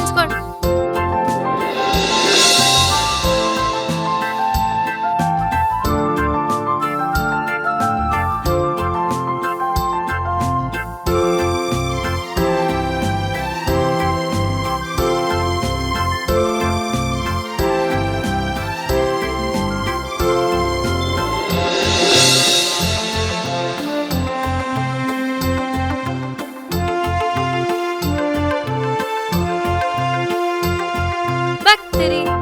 Change কর Black City.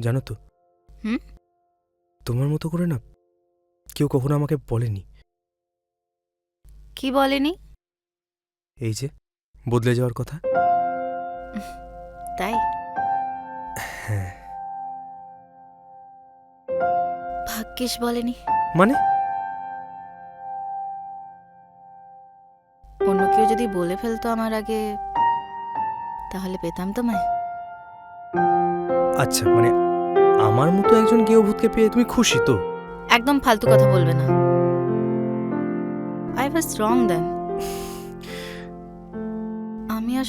জানো তো? হুম? তোমার মতো করে না কেউ কখনো আমাকে বলেনি। কি বলেনি? এই যে বদলে যাওয়ার কথা। তাই? হ্যাঁ। ভাগ্যিস বলেনি। মানে? অন্য কেউ যদি বলে ফেলতো আমার আগে তাহলে পেতাম তোমায়। আচ্ছা মানে আমার মতো একজন গৃহভূতকে পেয়ে তুমি খুশি তো? একদম ফালতু কথা বলবে না। I was wrong then